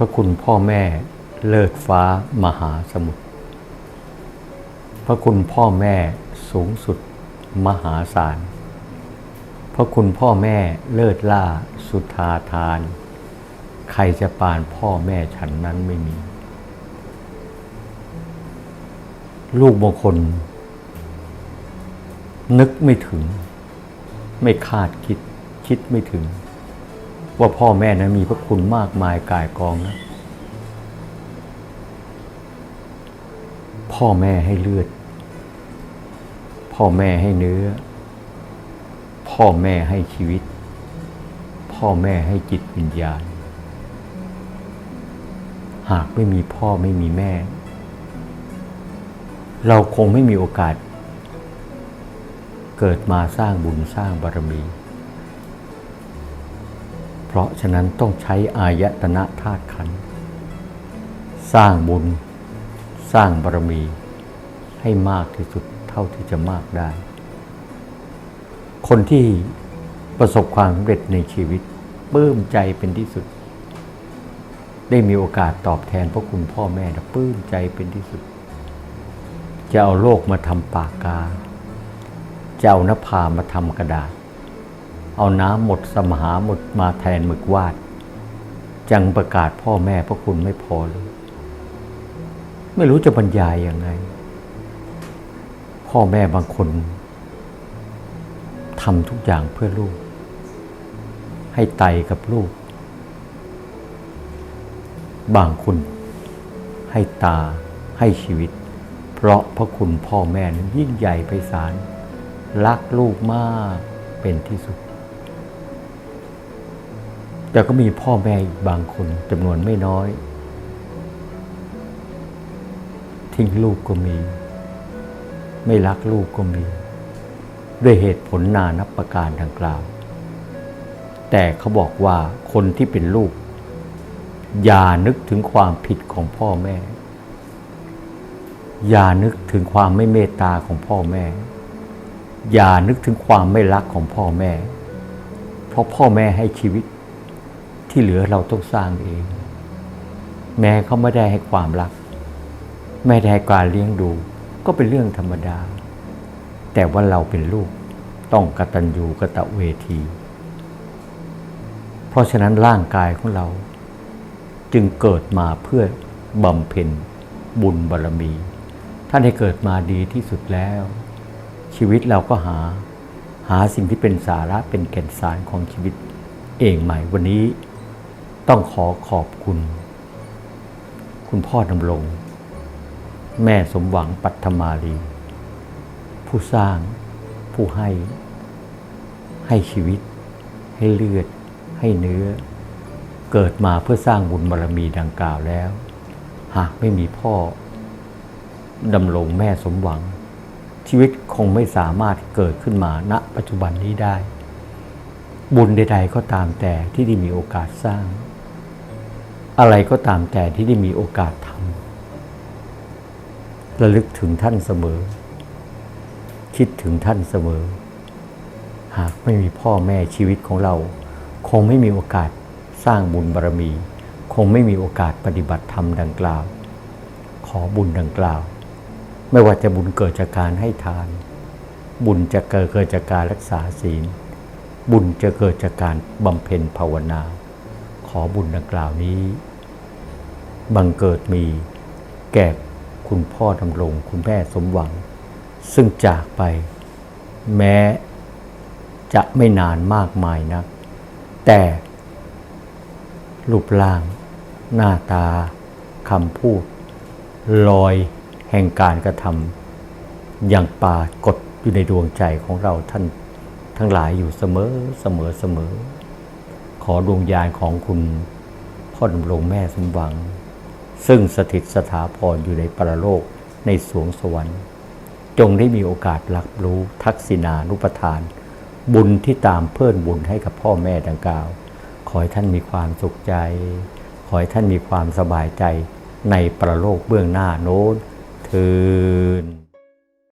พระคุณพ่อแม่เลิศฟ้ามหาสมุทร พระคุณพ่อแม่สูงสุดมหาศาล พระคุณพ่อแม่เลิศล่าสุธาทาน ใครจะปานพ่อแม่ฉันนั้นไม่มี ลูกบางคน นึกไม่ถึง ไม่คาดคิด คิดไม่ถึง ว่าพ่อแม่นั้นมีพระคุณมากมายกายกองนะ พ่อแม่ให้เลือด พ่อแม่ให้เนื้อ พ่อแม่ให้ชีวิต พ่อแม่ให้จิตวิญญาณ หากไม่มีพ่อไม่มีแม่ เราคงไม่มีโอกาส เกิดมาสร้างบุญสร้างบารมี เพราะฉะนั้นต้องใช้อายตนะธาตุขัน สร้างบุญ สร้างบารมี ให้มากที่สุดเท่าที่จะมากได้ คนที่ประสบความสำเร็จในชีวิตปลื้มใจเป็นที่สุด ได้มีโอกาสตอบแทนพระคุณพ่อแม่นะปลื้มใจเป็นที่สุด จะเอาโลกมาทำปากกา จะเอานภามาทำกระดาษ เอาน้ำหมดสมหาหมดมาแทนหมึกวาด จังประกาศพ่อแม่พระคุณไม่พอเลยไม่รู้จะบรรยายยังไง พ่อแม่บางคนทำทุกอย่างเพื่อลูก ให้ไตกับลูก บางคนให้ตาให้ชีวิต เพราะพระคุณพ่อแม่นั้นยิ่งใหญ่ไพศาลรักลูกมากเป็นที่สุด แต่ก็มีพ่อแม่อีกบางคนจำนวนไม่น้อย ทิ้งลูกก็มี ไม่รักลูกก็มี ด้วยเหตุผลนานับประการดังกล่าว แต่เขาบอกว่าคนที่เป็นลูก อย่านึกถึงความผิดของพ่อแม่ อย่านึกถึงความไม่เมตตาของพ่อแม่ อย่านึกถึงความไม่รักของพ่อแม่ เพราะพ่อแม่ให้ชีวิต ที่เหลือเราต้องสร้างเอง แม้เขาไม่ได้ให้ความรัก ไม่ได้ให้การเลี้ยงดู ก็เป็นเรื่องธรรมดา แต่ว่าเราเป็นลูกต้องกตัญญูกะตะเวที เพราะฉะนั้นร่างกายของเรา จึงเกิดมาเพื่อบำเพ็ญบุญบารรมี ท่านให้เกิดมาดีที่สุดแล้ว ชีวิตเราก็หาหาสิ่งที่เป็นสาระเป็นแก่นสารของชีวิตเองใหม่วันนี้ ต้องขอขอบคุณ คุณพ่อดำรง แม่สมหวังปัทมาลี ผู้สร้าง ผู้ให้ ให้ชีวิต ให้เลือด ให้เนื้อ เกิดมาเพื่อสร้างบุญบารรมีดังกล่าวแล้ว หากไม่มีพ่อดำรงแม่สมหวัง ชีวิตคงไม่สามารถเกิดขึ้นมาณปัจจุบันนี้ได้ บุญใด ๆ ก็ตามแต่ที่ได้มีโอกาสสร้าง อะไรก็ตามแต่ที่ได้มีโอกาสทำระลึกถึงท่านเสมอ คิดถึงท่านเสมอ หากไม่มีพ่อแม่ชีวิตของเรา คงไม่มีโอกาสสร้างบุญบารรมี คงไม่มีโอกาสปฏิบัติธรรมดังกล่าว ขอบุญดังกล่าว ไม่ว่าจะบุญเกิดจากการให้ทาน บุญจะเกิดเกิดจากการรักษาศีล บุญจะเกิดจากการบำเพ็ญภาวนา ขอบุญดังกล่าวนี้ บังเกิดมี แก่คุณพ่อดำรงคุณแม่สมหวัง ซึ่งจากไปแม้จะไม่นานมากมายนะแต่รูปร่าง หน้าตาคำพูด รอยแห่งการกระทำอยังปากฏอยู่ในดวงใจของเราท่านทั้งหลายอยู่เสมอเสมอเสมอ ขอดวงญาณของคุณพ่อดำรงแม่สมหวัง ซึ่งสถิตสถาพรอยู่ในปรโลกในสวงสวรรค์ จงได้มีโอกาสรับรู้ทักษิณานุปทาน บุญที่ตามเพิ่มบุญให้กับพ่อแม่ดังกล่าว ขอให้ท่านมีความสุขใจ ขอให้ท่านมีความสบายใจในประโลกเบื้องหน้าโน้นเทิน